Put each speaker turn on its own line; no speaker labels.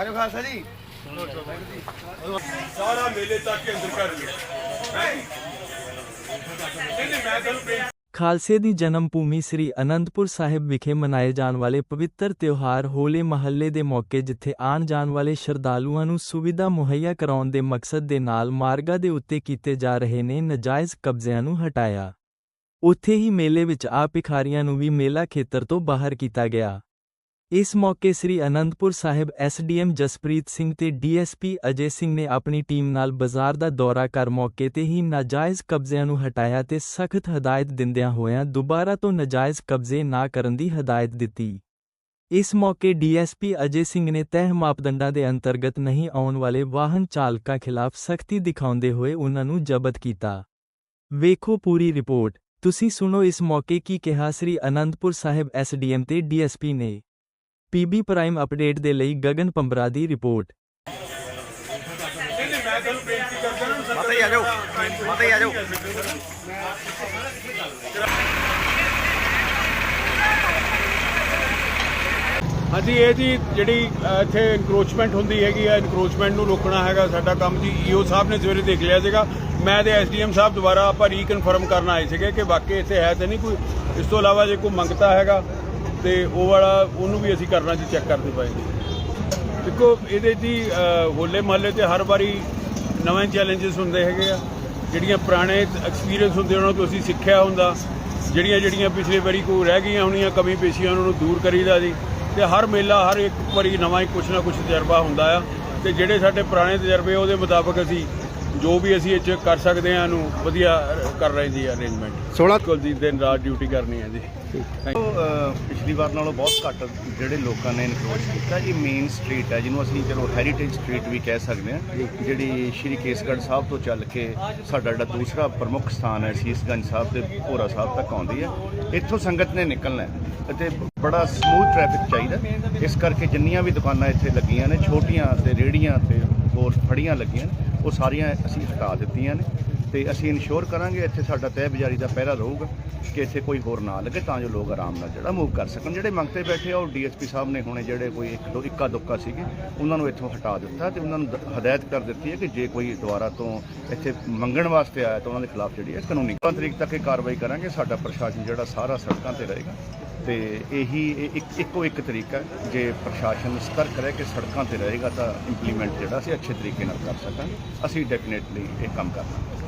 ਆਜੋ ਖਾਲਸਾ ਜੀ।
ਸਾਰਾ ਮੇਲੇ ਤੱਕ ਕੇ ਅੰਦਰ ਕਰ ਲਿਆ। ਨਹੀਂ। ਮੈਂ ਤੁਹਾਨੂੰ
ਖਾਲਸੇ ਦੀ ਜਨਮ ਭੂਮੀ ਸ੍ਰੀ ਅਨੰਦਪੁਰ ਸਾਹਿਬ ਵਿਖੇ ਮਨਾਏ ਜਾਣ ਵਾਲੇ ਪਵਿੱਤਰ ਤਿਉਹਾਰ ਹੋਲੇ ਮਹੱਲੇ ਦੇ ਮੌਕੇ ਜਿੱਥੇ ਆਉਣ ਜਾਣ ਵਾਲੇ ਸ਼ਰਧਾਲੂਆਂ ਨੂੰ ਸੁਵਿਧਾ ਮੁਹੱਈਆ ਕਰਾਉਣ ਦੇ ਮਕਸਦ ਦੇ ਨਾਲ ਮਾਰਗਾ ਦੇ ਉੱਤੇ ਕੀਤੇ ਜਾ ਰਹੇ ਨੇ ਨਜਾਇਜ਼ ਕਬਜ਼ਿਆਂ ਨੂੰ ਹਟਾਇਆ। ਉੱਥੇ ਹੀ ਮੇਲੇ ਵਿੱਚ ਆ ਭਿਖਾਰੀਆਂ ਨੂੰ ਵੀ ਮੇਲਾ ਖੇਤਰ ਤੋਂ ਬਾਹਰ ਕੀਤਾ ਗਿਆ। ਇਸ ਮੌਕੇ ਸ੍ਰੀ ਅਨੰਦਪੁਰ ਸਾਹਿਬ ਐਸਡੀਐਮ ਜਸਪ੍ਰੀਤ ਸਿੰਘ ਤੇ ਡੀਐਸਪੀ ਅਜੇ ਸਿੰਘ ਨੇ ਆਪਣੀ ਟੀਮ ਨਾਲ ਬਾਜ਼ਾਰ ਦਾ ਦੌਰਾ ਕਰ ਮੌਕੇ ਤੇ ਹੀ ਨਾਜਾਇਜ਼ ਕਬਜ਼ਿਆਂ ਨੂੰ ਹਟਾਇਆ ਤੇ ਸਖਤ ਹਦਾਇਤ ਦਿੰਦਿਆਂ ਹੋਇਆਂ ਦੁਬਾਰਾ ਤੋਂ ਨਾਜਾਇਜ਼ ਕਬਜ਼ੇ ਨਾ ਕਰਨ ਦੀ ਹਦਾਇਤ ਦਿੱਤੀ। ਇਸ ਮੌਕੇ ਡੀਐਸਪੀ ਅਜੇ ਸਿੰਘ ਨੇ ਤਹਿ ਮਾਪਦੰਡਾਂ ਦੇ ਅੰਤਰਗਤ ਨਹੀਂ ਆਉਣ ਵਾਲੇ ਵਾਹਨ ਚਾਲਕਾਂ ਖਿਲਾਫ ਸਖਤੀ ਦਿਖਾਉਂਦੇ ਹੋਏ ਉਨ੍ਹਾਂ ਨੂੰ ਜ਼ਬਤ ਕੀਤਾ। ਵੇਖੋ ਪੂਰੀ ਰਿਪੋਰਟ। ਤੁਸੀਂ ਸੁਣੋ ਇਸ ਮੌਕੇ ਕੀ ਕਿਹਾ ਸ੍ਰੀ ਅਨੰਦਪੁਰ ਸਾਹਿਬ ਐਸਡੀਐਮ ਤੇ ਡੀਐਸਪੀ ਨੇ। ਪੀਬੀ ਪ੍ਰਾਈਮ ਅਪਡੇਟ ਦੇ ਲਈ ਗਗਨ ਪੰਬਰਾ ਦੀ ਰਿਪੋਰਟ।
ਮਾਤਾ
ਹਾਂਜੀ ਇਹ ਜੀ ਜਿਹੜੀ ਇੱਥੇ ਇਨਕਰੋਚਮੈਂਟ ਹੁੰਦੀ ਹੈਗੀ ਆ ਇਨਕਰੋਚਮੈਂਟ ਨੂੰ ਰੋਕਣਾ ਹੈਗਾ ਸਾਡਾ ਕੰਮ ਜੀ। ਈਓ ਸਾਹਿਬ ਨੇ ਸਵੇਰੇ ਦੇਖ ਲਿਆ ਸੀਗਾ। ਮੈਂ ਤੇ ਐਸਡੀਐਮ ਸਾਹਿਬ ਦੁਬਾਰਾ ਆਪਾਂ ਰੀਕਨਫਰਮ ਕਰਨ ਆਏ ਸੀਗੇ ਕਿ ਵਾਕਈ ਇੱਥੇ ਹੈ ਤੇ ਨਹੀਂ ਕੋਈ। ਇਸ ਤੋਂ ਇਲਾਵਾ ਜੇ ਕੋਈ ਮੰਗਤਾ ਹੈਗਾ ਤੇ ਉਹ ਵਾਲਾ, ਉਹਨੂੰ ਵੀ ਅਸੀਂ ਕਰਨਾ ਜੀ ਚੈੱਕ ਕਰਦੇ ਪਏ ਦੇਖੋ, ਇਹਦੇ ਜੀ ਹੋਲੇ ਮਹੱਲੇ ਤੇ ਹਰ ਵਾਰੀ ਨਵੇਂ ਚੈਲੰਜਸ ਹੁੰਦੇ ਹੈਗੇ ਆ। ਜਿਹੜੀਆਂ ਪੁਰਾਣੇ ਐਕਸਪੀਰੀਅੰਸ ਹੁੰਦੇ, ਉਹਨਾਂ ਤੋਂ ਅਸੀਂ ਸਿੱਖਿਆ ਹੁੰਦਾ। ਜਿਹੜੀਆਂ ਜਿਹੜੀਆਂ ਪਿਛਲੇ ਵਾਰੀ ਕੋਈ ਰਹਿ ਗਈਆਂ ਹੋਣੀਆਂ, ਕਮੀ ਪੇਸ਼ੀਆਂ ਉਹਨਾਂ ਨੂੰ ਦੂਰ ਕਰੀਦਾ ਜੀ। ਤੇ ਹਰ ਮੇਲਾ, ਹਰ ਇੱਕ ਵਾਰੀ ਨਵਾਂ ਹੀ ਕੁਛ ਨਾ ਕੁਛ ਤਜਰਬਾ ਹੁੰਦਾ ਆ। ਤੇ ਜਿਹੜੇ ਸਾਡੇ ਪੁਰਾਣੇ ਤਜਰਬੇ ਉਹਦੇ ਮੁਤਾਬਕ ਅਸੀਂ ਜੋ ਵੀ ਅਸੀਂ ਇਹ 'ਚ ਕਰ ਸਕਦੇ ਹਾਂ ਇਹਨੂੰ ਵਧੀਆ ਕਰ ਰਹੇ ਜੀ ਅਰੇਂਜਮੈਂਟ
16
ਕੁਲਜੀਤ ਦਿਨ ਰਾਤ ਡਿਊਟੀ ਕਰਨੀ ਹੈ ਜੀ। ਥੈਂਕ ਯੂ
ਅਹ ਪਿਛਲੀ ਵਾਰ ਨਾਲੋਂ ਬਹੁਤ ਘੱਟ ਜਿਹੜੇ ਲੋਕਾਂ ਨੇ ਇਨਕਰੋਚ ਕੀਤਾ ਇਹ ਮੇਨ ਸਟਰੀਟ ਹੈ ਜਿਹਨੂੰ ਅਸੀਂ ਚਲੋ ਹੈਰੀਟੇਜ ਸਟਰੀਟ ਵੀ ਕਹਿ ਸਕਦੇ ਹਾਂ ਜਿਹੜੀ ਸ਼੍ਰੀ ਕੇਸਗੜ੍ਹ ਸਾਹਿਬ ਤੋਂ ਚੱਲ ਕੇ ਸਾਡਾ ਜਿਹੜਾ ਦੂਸਰਾ ਪ੍ਰਮੁੱਖ ਸਥਾਨ ਹੈ ਸੀਸਗੰਜ ਸਾਹਿਬ ਤੇ ਭੋਰਾ ਸਾਹਿਬ ਤੱਕ ਆਉਂਦੀ ਹੈ। ਇੱਥੋਂ ਸੰਗਤ ਨੇ ਨਿਕਲਣਾ ਅਤੇ ਬੜਾ ਸਮੂਥ ਟ੍ਰੈਫਿਕ ਚਾਹੀਦਾ ਇਸ ਕਰਕੇ ਜਿੰਨੀਆਂ ਵੀ ਦੁਕਾਨਾਂ ਇੱਥੇ ਲੱਗੀਆਂ ਨੇ ਛੋਟੀਆਂ ਤੇ ਰੇੜੀਆਂ ਤੇ ਹੋਰ ਫੜੀਆਂ ਲੱਗੀਆਂ ਨੇ ਉਹ ਸਾਰੀਆਂ ਅਸੀਂ ਹਟਾ ਦਿੱਤੀਆਂ ਨੇ ਤੇ ਅਸੀਂ ਇਨਸ਼ੋਰ ਕਰਾਂਗੇ ਇੱਥੇ ਸਾਡਾ ਤਹਿ ਬਜ਼ਾਰੀ ਦਾ ਪਹਿਰਾ ਰਹੂਗਾ ਕਿ ਇੱਥੇ ਕੋਈ ਹੋਰ ਨਾ ਲੱਗੇ ਤਾਂ ਜੋ ਲੋਕ ਆਰਾਮ ਨਾਲ ਜਿਹੜਾ ਮੂਵ ਕਰ ਸਕਣ। ਜਿਹੜੇ ਮੰਗਤੇ ਬੈਠੇ ਆ, ਉਹ ਡੀਐਸਪੀ ਸਾਹਿਬ ਨੇ ਹੁਣੇ ਜਿਹੜੇ ਕੋਈ ਇੱਕ ਦੋ ਇੱਕਾ ਦੁੱਕਾ ਸੀਗੇ, ਉਹਨਾਂ ਨੂੰ ਇੱਥੋਂ ਹਟਾ ਦਿੱਤਾ ਤੇ ਉਹਨਾਂ ਨੂੰ ਦ- ਹਦਾਇਤ ਕਰ ਦਿੱਤੀ ਹੈ ਕਿ ਜੇ ਕੋਈ ਦੁਬਾਰਾ ਤੋਂ ਇੱਥੇ ਮੰਗਣ ਵਾਸਤੇ ਆਇਆ ਤਾਂ ਉਹਨਾਂ ਦੇ ਖਿਲਾਫ ਜਿਹੜੀ ਹੈ ਕਾਨੂੰਨੀ 15 ਤਰੀਕ ਤੱਕ ਇਹ ਕਾਰਵਾਈ ਕਰਾਂਗੇ। ਸਾਡਾ ਪ੍ਰਸ਼ਾਸਨ ਜਿਹੜਾ ਸਾਰਾ ਸੜਕਾਂ ਤੇ ਰਹੇਗਾ। ਤੇ ਇਹੀ ਇਹ ਇੱਕ ਇੱਕੋ ਇੱਕ ਤਰੀਕਾ ਜੇ ਪ੍ਰਸ਼ਾਸਨ ਸਤਰਕ ਰਹੇ ਕਿ ਸੜਕਾਂ ਤੇ ਰਹੇਗਾ ਤਾਂ ਇੰਪਲੀਮੈਂਟ ਜਿਹੜਾ ਅਸੀਂ ਅੱਛੇ ਤਰੀਕੇ ਨਾਲ ਕਰ ਸਕਾਂਗੇ। ਅਸੀਂ ਡੈਫੀਨੇਟਲੀ ਇਹ ਕੰਮ ਕਰਨਾ